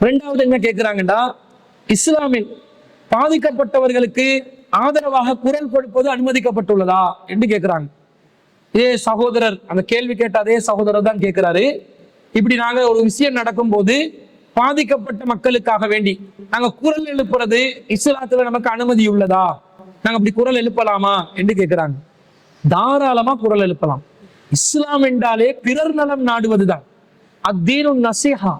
ரெண்டாவது என்ன கேட்கிறாங்கன்னா இஸ்லாமில் பாதிக்கப்பட்டவர்களுக்கு ஆதரவாக குரல் கொடுப்பது அனுமதிக்கப்பட்டுள்ளதா என்று கேட்கிறாங்க இதே சகோதரர் அந்த கேள்வி கேட்ட அதே சகோதரர் தான் கேட்கிறாரு இப்படி நாங்க ஒரு விஷயம் நடக்கும்போது பாதிக்கப்பட்ட மக்களுக்காக வேண்டி நாங்க குரல் எழுப்புறது இஸ்லாத்துல நமக்கு அனுமதி உள்ளதா? நாங்க அப்படி குரல் எழுப்பலாமா என்று கேட்கிறாங்க தாராளமா குரல் எழுப்பலாம். இஸ்லாம் என்றாலே பிறர் நலம் நாடுவதுதான். அத்தீனு நசிஹா.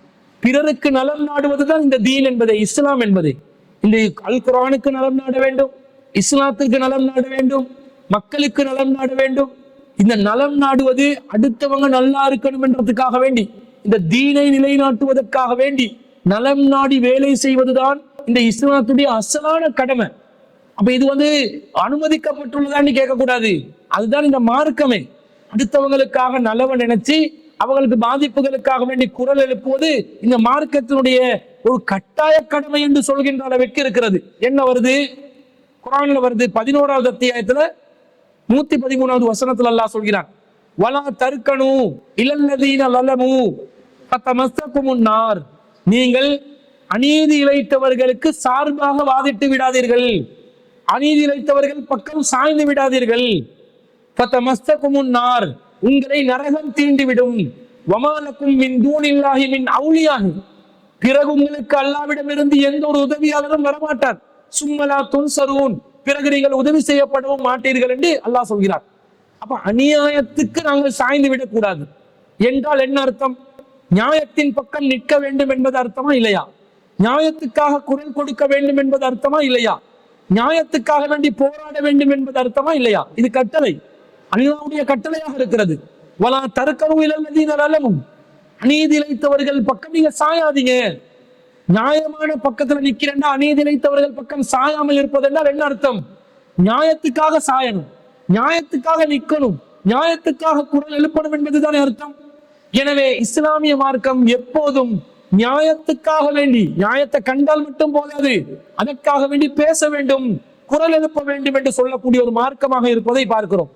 பிறருக்கு நலம் நாடுவதுதான் இந்த தீன் என்பதை இஸ்லாம் என்பதை. இந்த அல் குரானுக்கு நலம் நாட வேண்டும் இஸ்லாத்துக்கு நலம் நாட வேண்டும் மக்களுக்கு நலம் நாட வேண்டும். இந்த நலம் நாடுவது அடுத்தவங்க நல்லா இருக்கணும் என்றதுக்காக வேண்டி இந்த தீனை நிலைநாட்டுவதற்காக வேண்டி நலம் நாடி வேலை செய்வதுதான் இந்த இஸ்லாத்துடைய அசலான கடமை. அப்ப இது வந்து அனுமதிக்கப்பட்டுள்ளதான்னு கேட்கக்கூடாது. அதுதான் இந்த மார்க்கமே. அடுத்தவங்களுக்காக நல்லவன் நினைச்சு அவர்களது பாதிப்புகளுக்காக வேண்டி குரல் எழுப்புவது இந்த மார்க்கத்தினுடைய ஒரு கட்டாய கடமை என்று சொல்கின்ற அளவிற்கு இருக்கிறது. என்ன வருது? குரான்ல வருது பதினோராவது அத்தியாயத்துல நூத்தி பதிமூணாவது வசனத்துல அல்லா சொல்கிறான். வலா தருக்கணு இளல்லதீன லலமு பத்தமஸ்தக்கும் முன்னார் நீங்கள் அநீதி இழைத்தவர்களுக்கு சார்பாக வாதிட்டு விடாதீர்கள். அநீதி இழைத்தவர்கள் பக்கம் சாய்ந்து விடாதீர்கள். பத்தமஸ்தக்கும் முன்னார் உங்களை நரகம் தீண்டிவிடும். வமாலக்கும் மின் தூணில்லாஹி மின் அவுளியாகி பிறகு உங்களுக்கு அல்லாவிடமிருந்து எந்த ஒரு உதவியாளரும் வரமாட்டார். சும்மலா துன்சரூன். பிறகு நீங்கள் உதவி செய்யப்படவும் மாட்டீர்கள் என்று அல்லாஹ் சொல்கிறார். அப்ப அநியாயத்துக்கு நாங்கள் சாய்ந்து விடக்கூடாது. என்றால் என்ன அர்த்தம்? நியாயத்தின் பக்கம் நிற்க வேண்டும் என்பது அர்த்தமா இல்லையா? நியாயத்துக்காக குரல் கொடுக்க வேண்டும் என்பது அர்த்தமா இல்லையா? நியாயத்துக்காக வேண்டி போராட வேண்டும் என்பது அர்த்தமா இல்லையா? இது கட்டளை. அல்லாவுடைய கட்டளையாக இருக்கிறது. வலா தற்கனவு இழந்ததீன நலமும் அநீதி இழைத்தவர்கள் பக்கம் நீங்க சாயாதீங்க. நியாயமான பக்கத்துல நிக்கிறேன்னா அநீதி இழைத்தவர்கள் பக்கம் சாயாமல் இருப்பதென்றால் என்ன அர்த்தம்? நியாயத்துக்காக சாயணும். நியாயத்துக்காக நிக்கணும். நியாயத்துக்காக குரல் எழுப்பணும் என்பதுதானே அர்த்தம்? எனவே இஸ்லாமிய மார்க்கம் எப்போதும் நியாயத்துக்காக வேண்டி நியாயத்தை கண்டால் மட்டும் போதாது. அதற்காக வேண்டி பேச வேண்டும் குரல் எழுப்ப வேண்டும் என்று சொல்லக்கூடிய ஒரு மார்க்கமாக இருப்பதை பார்க்கிறோம்.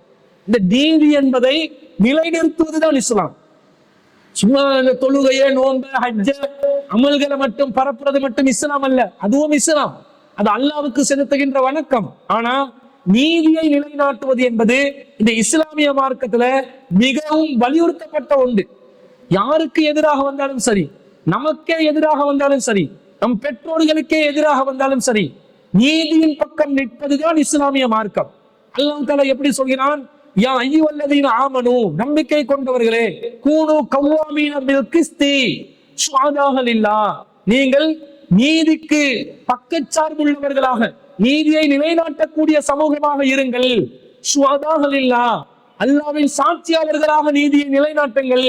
இந்த நீதி என்பதை நிலைநிறுத்துவதுதான் இஸ்லாம். சும்மா இந்த தொழுகைய நோன்பு ஹஜ்ஜ அமல்களை மட்டும் பரப்புறது மட்டும் இஸ்லாம் அல்ல. அதுவும் இஸ்லாம். அது அல்லாவுக்கு செலுத்துகின்ற வணக்கம். ஆனா நீதியை நிலைநாட்டுவது என்பது இந்த இஸ்லாமிய மார்க்கத்துல மிகவும் வலியுறுத்தப்பட்ட ஒன்று. யாருக்கு எதிராக வந்தாலும் சரி நமக்கே எதிராக வந்தாலும் சரி நம் பெற்றோர்களுக்கே எதிராக வந்தாலும் சரி நீதியின் பக்கம் நிற்பதுதான் இஸ்லாமிய மார்க்கம். அல்லாஹ் தஆலா எப்படி சொல்கிறான்? யா ஐயுவல்லதீன ஆமனு நம்பிக்கை கொண்டவர்களே கூனு கவ்வாமீன பில் கிஸ்தி சுவாதாகல் இல்லா. நீங்கள் நீதிக்கு பக்கச்சார்புள்ளவர்களாக நீதியை நிலைநாட்டக்கூடிய சமூகமாக இருங்கள். சுவாதாகல் இல்லா. அல்லாவின் சாட்சியாளர்களாக நீதியை நிலைநாட்டுங்கள்.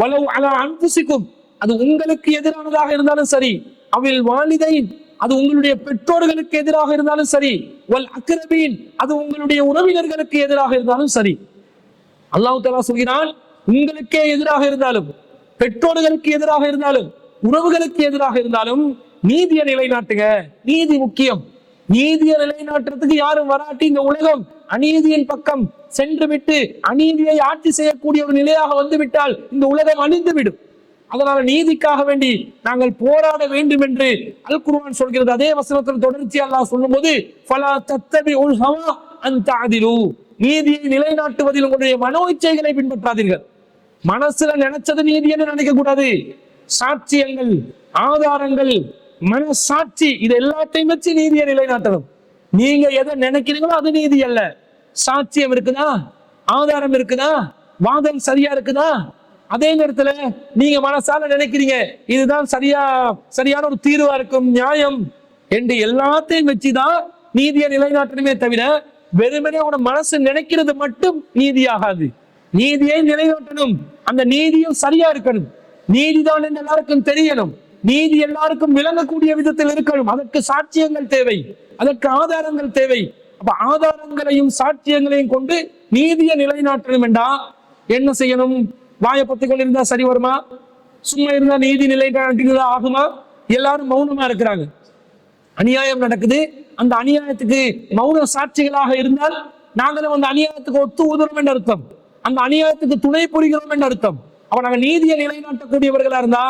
வலவு அலா அன்புசிக்கும் அது உங்களுக்கு எதிரானதாக இருந்தாலும் சரி அவில் வாலிதை அது உங்களுடைய பெற்றோர்களுக்கு எதிராக இருந்தாலும் சரி வல் அக்ரபீன் அது உங்களுடைய உறவினர்களுக்கு எதிராக இருந்தாலும் சரி. அல்லாஹு தலா சொல்கிறான் உங்களுக்கே எதிராக இருந்தாலும் பெற்றோர்களுக்கு எதிராக இருந்தாலும் உறவுகளுக்கு எதிராக இருந்தாலும் நீதியை நிலைநாட்டுங்க. நீதி முக்கியம். நீதியை நிலைநாட்டுறதுக்கு யாரும் வராட்டி இந்த உலகம் அநீதியின் பக்கம் சென்று விட்டு அநீதியை ஆட்சி செய்யக்கூடிய ஒரு நிலையாக வந்து விட்டால் இந்த உலகம் அழிந்து விடும் அதனால நீதிக்காக வேண்டி நாங்கள் போராட வேண்டும் என்று அல் குருவான் சொல்கிறது. அதே வசனத்தில் தொடர்ச்சி அல்லாஹ் சொல்லும்போது பலா தத்தபி உல் ஹவா நீதியை நிலைநாட்டுவதில் உங்களுடைய மனோ இச்சைகளை பின்பற்றாதீர்கள். மனசுல நினைச்சது நீதி என்று நினைக்க கூடாது. சாட்சியங்கள் ஆதாரங்கள் மனசாட்சி இது எல்லாத்தையும் வச்சு நீதியை நிலைநாட்டணும். நீங்க எதை நினைக்கிறீங்களோ அது நீதி அல்ல. சாட்சியம் இருக்குதா? ஆதாரம் இருக்குதா? வாதம் சரியா இருக்குதா? அதே நேரத்துல நீங்க மனசால நினைக்கிறீங்க இதுதான் சரியா சரியான ஒரு தீர்வா இருக்கும் நியாயம் என்று எல்லாத்தையும் வச்சுதான் நீதியை நிலைநாட்டணுமே தவிர வெறுமனே உன மனசு நினைக்கிறது மட்டும் நீதியாகாது. நீதியை நிலைநாட்டணும். அந்த நீதியும் சரியா இருக்கணும். நீதிதான் என்று எல்லாருக்கும் தெரியணும். நீதி எல்லாருக்கும் விளங்கக்கூடிய விதத்தில் இருக்கணும். அதற்கு சாட்சியங்கள் தேவை. அதற்கு ஆதாரங்கள் தேவை. அப்ப ஆதாரங்களையும் சாட்சியங்களையும் கொண்டு நீதியை நிலைநாட்டணும் என்றா என்ன செய்யணும்? வாயை பத்தி கொண்டிருந்தா சரி வருமா? சும்மா இருந்தா நீதி நிலைநாட்டினதா ஆகுமா? எல்லாரும் மௌனமா இருக்கிறாங்க. அநியாயம் நடக்குது. அந்த அநியாயத்துக்கு மௌன சாட்சிகளாக இருந்தால் நாங்களும் அந்த அநியாயத்துக்கு ஒத்து உதவும் என்று அர்த்தம். அந்த அநியாயத்துக்கு துணை புரிகிறோம் என்று அர்த்தம். அப்ப நாங்க நீதியை நிலைநாட்டக்கூடியவர்களா இருந்தா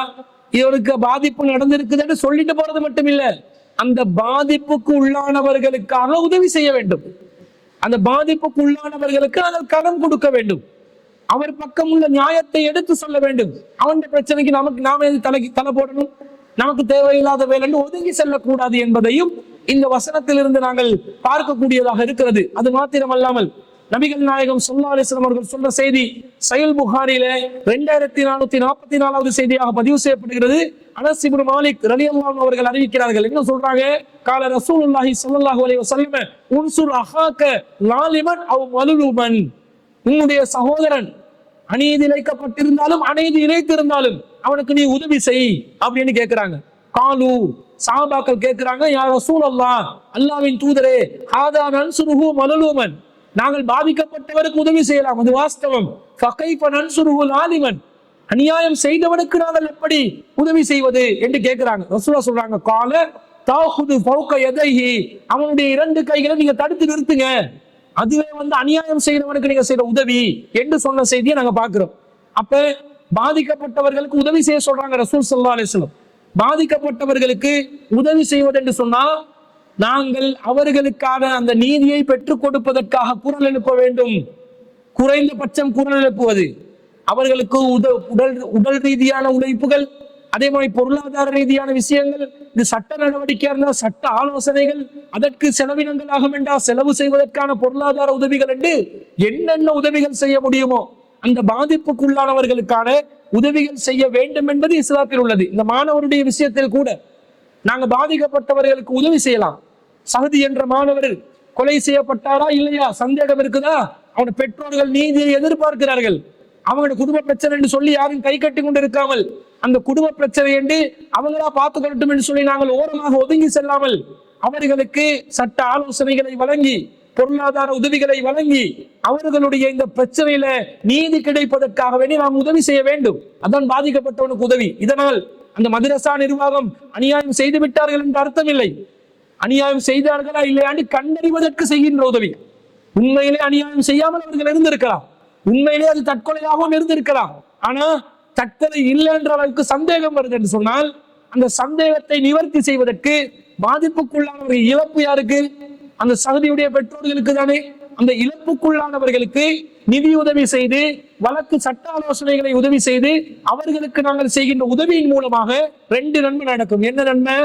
இவருக்கு பாதிப்பு நடந்திருக்குதுன்னு சொல்லிட்டு போறது மட்டும் இல்ல அந்த பாதிப்புக்கு உள்ளானவர்களுக்காக உதவி செய்ய வேண்டும். அந்த பாதிப்புக்கு உள்ளானவர்களுக்கு நாங்கள் கடன் கொடுக்க வேண்டும். அவர் பக்கம் உள்ள நியாயத்தை எடுத்து சொல்ல வேண்டும். அவனுடைய பிரச்சனைக்கு நமக்கு நாம எது தலைக்கு தலை போடணும்? நமக்கு தேவையில்லாத வேலைன்னு ஒதுங்கி செல்லக்கூடாது என்பதையும் இந்த வசனத்திலிருந்து நாங்கள் பார்க்கக்கூடியதாக இருக்கிறது. அது மாத்திரம் அல்லாமல் நபிகள் நாயகம் சொல்லா அலிஸ்லாம் அவர்கள் சொன்ன செய்தி சயல் புகாரில ரெண்டாயிரத்தி நானூத்தி நாற்பத்தி நாலாவது செய்தியாக பதிவு செய்யப்படுகிறது. அனசிபுர் மாலிக் ரலி அல்லாம் அவர்கள் அறிவிக்கிறார்கள். என்ன சொல்றாங்க? கால ரசூலுல்லாஹி ஸல்லல்லாஹு அலைஹி வஸல்லம் உன்சுர் அஹாக்க லாலிமன் அவ் மலுலுமன். உன்னுடைய சகோதரன் அநீதி இழைக்கப்பட்டிருந்தாலும் அநீதி இழைத்திருந்தாலும் அவனுக்கு நீ உதவி செய் அப்படின்னு கேட்கிறாங்க காலு சாபாக்கள் கேட்கிறாங்க யார் ரசூல் அல்லா அல்லாவின் தூதரே ஹாதா நன்சுருஹு மலலூமன். நாங்கள் பாதிக்கப்பட்டவருக்கு உதவி செய்யலாம் அது வாஸ்தவம். ஃபகைஃப நன்சுருஹு லாலிமன். அநியாயம் செய்தவனுக்கு நாங்கள் எப்படி உதவி செய்வது என்று கேட்கிறாங்க ரசூலா சொல்றாங்க கால தாஹுது ஃபௌக எதைஹி அவனுடைய இரண்டு கைகளை நீங்க தடுத்து நிறுத்துங்க. அதுவே வந்து அநியாயம் செய்கிறவனுக்கு நீங்க செய்யற உதவி என்று சொன்ன செய்தியை நாங்க பாக்குறோம் அப்ப பாதிக்கப்பட்டவர்களுக்கு உதவி செய்ய சொல்றாங்க ரசூல் சல்லா அலிஸ்லம் பாதிக்கப்பட்டவர்களுக்கு உதவி செய்வது என்று சொன்னால் நாங்கள் அவர்களுக்கான அந்த நீதியை பெற்றுக் கொடுப்பதற்காக குரல் எழுப்ப வேண்டும். குறைந்தபட்சம் குரல் எழுப்புவது. அவர்களுக்கு உத உடல் உடல் ரீதியான உழைப்புகள் அதே மாதிரி பொருளாதார ரீதியான விஷயங்கள் இது சட்ட நடவடிக்கையா இருந்தால் சட்ட ஆலோசனைகள் அதற்கு செலவினங்கள் ஆகும் என்றால் செலவு செய்வதற்கான பொருளாதார உதவிகள் என்று என்னென்ன உதவிகள் செய்ய முடியுமோ அந்த பாதிப்புக்குள்ளானவர்களுக்கான உதவிகள் செய்ய வேண்டும் என்பது இஸ்லாத்தில் உள்ளது. இந்த மாணவருடைய விஷயத்தில் கூட நாங்க பாதிக்கப்பட்டவர்களுக்கு உதவி செய்யலாம். சகதி என்ற மாணவர் கொலை செய்யப்பட்டாரா இல்லையா? சந்தேகம் இருக்குதா? அவன பெற்றோர்கள் நீதியை எதிர்பார்க்கிறார்கள். அவங்களோட குடும்ப பிரச்சனை என்று சொல்லி யாரும் கை கட்டி கொண்டு இருக்காமல் அந்த குடும்ப பிரச்சனை என்று அவங்களா பார்த்துக்கொள்ளட்டும் என்று சொல்லி நாங்கள் ஓரமாக ஒதுங்கி செல்லாமல் அவர்களுக்கு சட்ட ஆலோசனைகளை வழங்கி பொருளாதார உதவிகளை வழங்கி அவர்களுடைய இந்த பிரச்சனையில நீதி கிடைப்பதற்காக வேண்டி நாம் உதவி செய்ய வேண்டும். அதான் பாதிக்கப்பட்டவனுக்கு உதவி. இதனால் அந்த மதரசா நிர்வாகம் அநியாயம் செய்து விட்டார்கள் என்று அர்த்தம் இல்லை அநியாயம் செய்தார்களா இல்லையாண்டு கண்டறிவதற்கு செய்கின்ற உதவி. உண்மையிலே அநியாயம் செய்யாமல் அவர்கள் இருந்திருக்கலாம். உண்மையிலே அது தற்கொலையாகவும் இருந்திருக்கலாம். ஆனா தற்கொலை இல்லை என்ற அளவுக்கு சந்தேகம் வருது என்று சொன்னால் அந்த சந்தேகத்தை நிவர்த்தி செய்வதற்கு பாதிப்புக்குள்ளானவர்கள் இழப்பு யாருக்கு? அந்த சகதியுடைய பெற்றோர்களுக்கு தானே. அந்த இழப்புக்குள்ளானவர்களுக்கு நிதி உதவி செய்து வழக்கு சட்ட ஆலோசனைகளை உதவி செய்து அவர்களுக்கு நாங்கள் செய்கின்ற உதவியின் மூலமாக ரெண்டு நன்மை நடக்கும். என்ன நன்மை?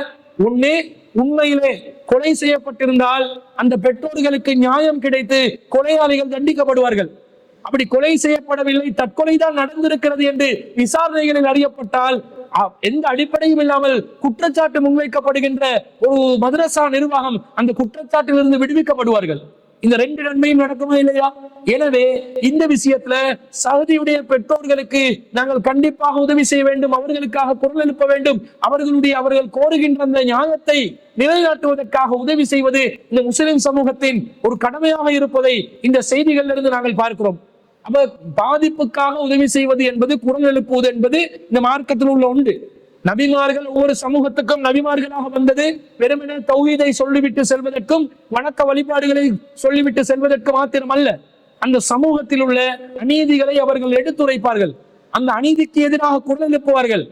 ஒண்ணு உண்மையிலே கொலை செய்யப்பட்டிருந்தால் அந்த பெற்றோர்களுக்கு நியாயம் கிடைத்து கொலையாளிகள் தண்டிக்கப்படுவார்கள். அப்படி கொலை செய்யப்படவில்லை தற்கொலை தான் நடந்திருக்கிறது என்று விசாரணைகளில் அறியப்பட்டால் எந்த அடிப்படையும் இல்லாமல் குற்றச்சாட்டு முன்வைக்கப்படுகின்ற ஒரு மதரசா நிர்வாகம் அந்த குற்றச்சாட்டிலிருந்து விடுவிக்கப்படுவார்கள். இந்த ரெண்டு நன்மையும் நடக்குமா இல்லையா? எனவே இந்த விஷயத்துல சகதியுடைய பெற்றோர்களுக்கு நாங்கள் கண்டிப்பாக உதவி செய்ய வேண்டும் அவர்களுக்காக குரல் எழுப்ப வேண்டும் அவர்களுடைய அவர்கள் கோருகின்ற அந்த நியாயத்தை நிலைநாட்டுவதற்காக உதவி செய்வது இந்த முஸ்லிம் சமூகத்தின் ஒரு கடமையாக இருப்பதை இந்த செய்திகளிலிருந்து நாங்கள் பார்க்கிறோம். அப்ப பாதிப்புக்காக உதவி செய்வது என்பது குரல் எழுப்புவது என்பது இந்த மார்க்கத்தில் உள்ள உண்டு. நபிமார்கள் ஒவ்வொரு சமூகத்துக்கும் நபிமார்களாக வந்தது. வெறுமனே தௌஹீதை சொல்லிவிட்டு செல்வதற்கும் வணக்க வழிபாடுகளை சொல்லிவிட்டு செல்வதற்கு மாத்திரம் அல்ல அந்த சமூகத்தில் உள்ள அநீதிகளை அவர்கள் எடுத்துரைப்பார்கள். அந்த அநீதிக்கு எதிராக குரல் எழுப்புவார்கள்.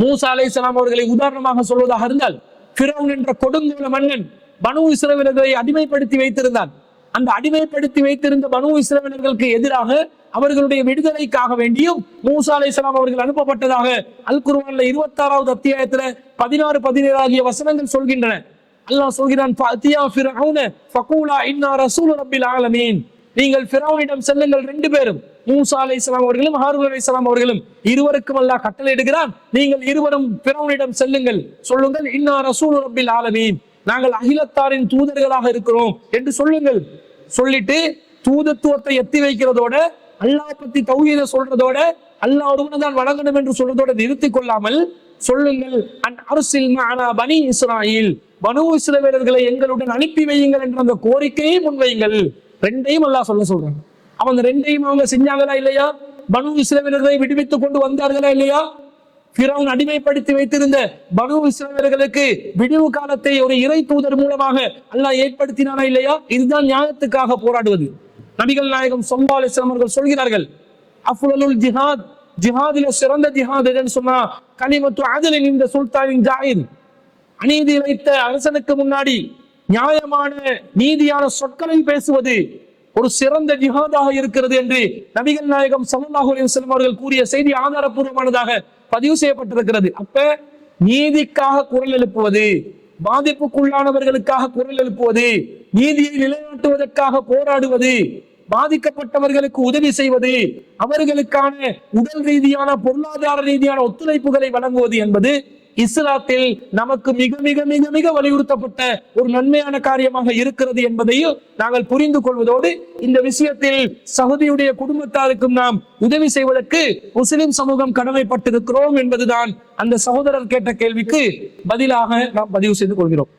மூசா அலைஹிஸ்ஸலாம் அவர்களை உதாரணமாக சொல்வதாக இருந்தால் பிறவன் என்ற கொடுங்கோல மன்னன் பனு இஸ்ரவேலர்களை அடிமைப்படுத்தி வைத்திருந்தான். அந்த அடிமைப்படுத்தி வைத்திருந்த மனு இஸ்ரவேலர்களுக்கு எதிராக அவர்களுடைய விடுதலைக்காக வேண்டியும் மூசா அலைஹிஸ்ஸலாம் அவர்கள் அனுப்பப்பட்டதாக அல் குர்ஆன்ல இருபத்தாறாவது அத்தியாயத்துல பதினாறு பதினேழு ஆகிய வசனங்கள் சொல்கின்றன. அல்லாஹ் சொல்கிறான் இன்னா ஆலமீன். நீங்கள் ஃபிரௌனிடம் செல்லுங்கள் ரெண்டு பேரும் மூசா அலைஹிஸ்ஸலாம் அவர்களும் ஹாரூன் இஸ்லாம் அவர்களும். இருவருக்கும் அல்லாஹ் கட்டளையிடுகிறான் நீங்கள் இருவரும் பிறவனிடம் செல்லுங்கள் சொல்லுங்கள் இன்னா ரசூல் ரப்பில் ஆலமீன். நாங்கள் அகிலத்தாரின் தூதர்களாக இருக்கிறோம் என்று சொல்லுங்கள். சொல்லிட்டு தூதத்துவத்தை எத்தி வைக்கிறதோட அல்லாஹ் பத்தி தௌஹீத சொல்றதோட அல்லாஹ் ஒருவனை தான் வணங்கணும் என்று சொல்றதோட நிறுத்திக் கொள்ளாமல் சொல்லுங்கள். அன் அரசில் மஅனா பனி இஸ்ராயில். பனு இஸ்ரவேலர்களை எங்களுடன் அனுப்பி வையுங்கள் என்ற அந்த கோரிக்கையை முன்வையுங்கள். ரெண்டையும் அல்லாஹ் சொல்ல சொல்றாங்க அவன் அந்த ரெண்டையும் அவங்க செஞ்சாங்களா இல்லையா? பனு இஸ்ரவேலர்களை விடுவித்துக் கொண்டு வந்தார்களா இல்லையா? பிறவன் அடிமைப்படுத்தி வைத்திருந்த பனு இஸ்லாமியர்களுக்கு விடிவு காலத்தை ஒரு இறை தூதர் மூலமாக அல்லாஹ் ஏற்படுத்தினானா இல்லையா? இதுதான் நியாயத்துக்காக போராடுவது. நபிகள் நாயகம் சொம்பால் இஸ்லாம் அவர்கள் சொல்கிறார்கள் அஃபுலுல் ஜிஹாத் ஜிஹாதில சிறந்த ஜிஹாத் எதுன்னு சொன்னா கனிமத்து ஆதலின் இந்த சுல்தானின் ஜாயின். அநீதி வைத்த அரசனுக்கு முன்னாடி நியாயமான நீதியான சொற்களை பேசுவது ஒரு சிறந்த ஜிஹாதாக இருக்கிறது என்று நபிகள் நாயகம் ஸல்லல்லாஹு அலைஹி அவர்கள் கூறிய செய்தி ஆதாரப்பூர்வமானதாக பதிவு செய்யப்பட்டிருக்கிறது. அப்ப நீதிக்காக குரல் எழுப்புவது பாதிப்புக்குள்ளானவர்களுக்காக குரல் எழுப்புவது நீதியை நிலைநாட்டுவதற்காக போராடுவது பாதிக்கப்பட்டவர்களுக்கு உதவி செய்வது அவர்களுக்கான உடல் ரீதியான பொருளாதார ரீதியான ஒத்துழைப்புகளை வழங்குவது என்பது இஸ்லாத்தில் நமக்கு மிக மிக மிக மிக வலியுறுத்தப்பட்ட ஒரு நன்மையான காரியமாக இருக்கிறது என்பதையும் நாங்கள் புரிந்து கொள்வதோடு இந்த விஷயத்தில் சகுதியுடைய குடும்பத்தாருக்கும் நாம் உதவி செய்வதற்கு முஸ்லிம் சமூகம் கடமைப்பட்டிருக்கிறோம் என்பதுதான் அந்த சகோதரர் கேட்ட கேள்விக்கு பதிலாக நாம் பதிவு செய்து கொள்கிறோம்.